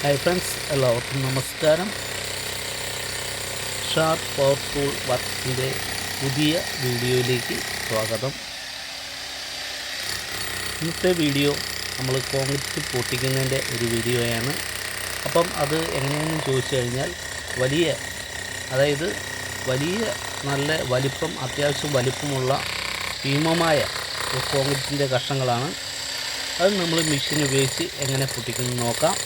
Hi friends എല്ലാവർക്കും നമസ്കാരം. Sharp powerful വർക്കിന്റെ പുതിയ വീഡിയോയിലേക്ക് സ്വാഗതം. ഇന്നത്തെ വീഡിയോ നമ്മൾ കോൺക്രീറ്റ് പൊട്ടിക്കുന്നതിന്റെ ഒരു വീഡിയോയാണ്. അപ്പം അത് എങ്ങനെയാണെന്ന് ചോദിച്ചു കഴിഞ്ഞാൽ വലിയ അതായത് വലിയ നല്ല വലിപ്പം അത്യാവശ്യം വലിപ്പമുള്ള ഭീമമായ കോൺക്രീറ്റിന്റെ കഷ്ണങ്ങളാണ്. അത് നമ്മൾ മെഷീൻ ഉപയോഗിച്ച് എങ്ങനെ പൊട്ടിക്കുന്നു നോക്കാം.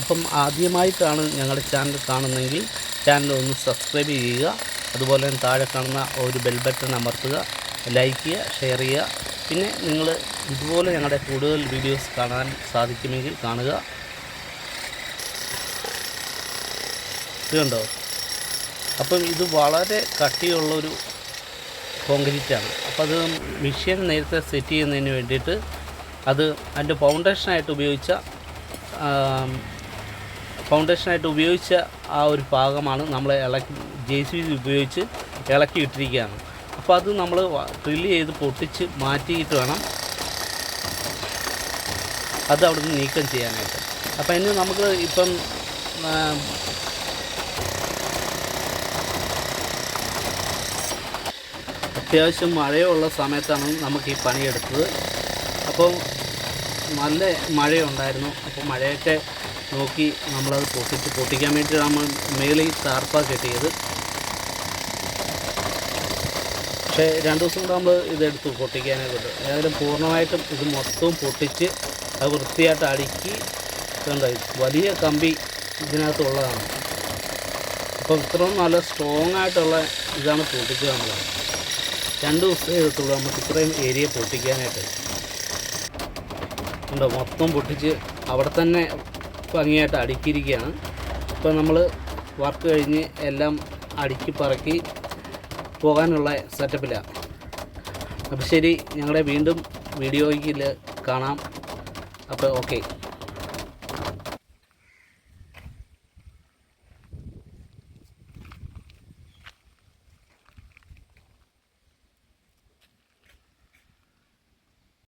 അപ്പം ആദ്യമായിട്ടാണ് ഞങ്ങളുടെ ചാനൽ കാണുന്നതെങ്കിൽ ചാനൽ ഒന്ന് സബ്സ്ക്രൈബ് ചെയ്യുക. അതുപോലെ തന്നെ താഴെ കാണുന്ന ഒരു ബെൽ ബട്ടൺ അമർത്തുക. ലൈക്ക് ചെയ്യുക ഷെയർ ചെയ്യുക. പിന്നെ നിങ്ങൾ ഇതുപോലെ ഞങ്ങളുടെ കൂടുതൽ വീഡിയോസ് കാണാൻ സാധിക്കുമെങ്കിൽ കാണുക. ഇതുണ്ടോ അപ്പം ഇത് വളരെ കട്ടിയുള്ളൊരു കോൺക്രീറ്റാണ് അപ്പോൾ അത് മെഷീൻ നേരത്തെ സെറ്റ് ചെയ്യുന്നതിന് വേണ്ടിയിട്ട് അത് അതിന്റെ ഫൗണ്ടേഷനായിട്ട് ഉപയോഗിച്ച ഫൗണ്ടേഷനായിട്ട് ഉപയോഗിച്ച ആ ഒരു ഭാഗമാണ് നമ്മൾ ഇളക്കി ജെ സി ബി ഉപയോഗിച്ച് ഇളക്കി ഇട്ടിരിക്കുകയാണ് അപ്പോൾ അത് നമ്മൾ ഡ്രില്ല് ചെയ്ത് പൊട്ടിച്ച് മാറ്റിയിട്ട് വേണം അത് അവിടുന്ന് നീക്കം ചെയ്യാനായിട്ട്. അപ്പോൾ ഇനി നമുക്ക് ഇപ്പം അത്യാവശ്യം മഴയുള്ള സമയത്താണ് നമുക്ക് ഈ പണിയെടുത്തത്. അപ്പോൾ നല്ല മഴയുണ്ടായിരുന്നു. അപ്പോൾ മഴയൊക്കെ നോക്കി നമ്മളത് പൊട്ടിച്ച് പൊട്ടിക്കാൻ വേണ്ടി നമ്മൾ മേളിൽ താർപ്പ കെട്ടിയത് പക്ഷേ രണ്ട് ദിവസം കൂടെ നമ്മൾ ഇതെടുത്തു പൊട്ടിക്കാനായിട്ട് ഏതായാലും പൂർണമായിട്ടും ഇത് മൊത്തവും പൊട്ടിച്ച് അത് വൃത്തിയായിട്ട് അടുക്കി ഇതുണ്ട് വലിയ കമ്പി ഇതിനകത്തുള്ളതാണ് അപ്പോൾ ഇത്രയും നല്ല സ്ട്രോങ് ആയിട്ടുള്ള ഇതാണ് പൊട്ടിച്ചത് നമ്മൾ രണ്ട് ദിവസമേ എടുത്തുള്ളൂ നമുക്ക് ഇത്രയും ഏരിയ പൊട്ടിക്കാനായിട്ട്. ഉണ്ടോ മൊത്തം പൊട്ടിച്ച് അവിടെ തന്നെ ഭംഗിയായിട്ട് അടുക്കിയിരിക്കുകയാണ്. ഇപ്പോൾ നമ്മൾ വർക്ക് കഴിഞ്ഞ് എല്ലാം അടുക്കി പറക്കി പോകാനുള്ള സെറ്റപ്പിലാണ് അപ്പോൾ ശരി ഞങ്ങളുടെ വീണ്ടും വീഡിയോയിൽ കാണാം. അപ്പോൾ ഓക്കെ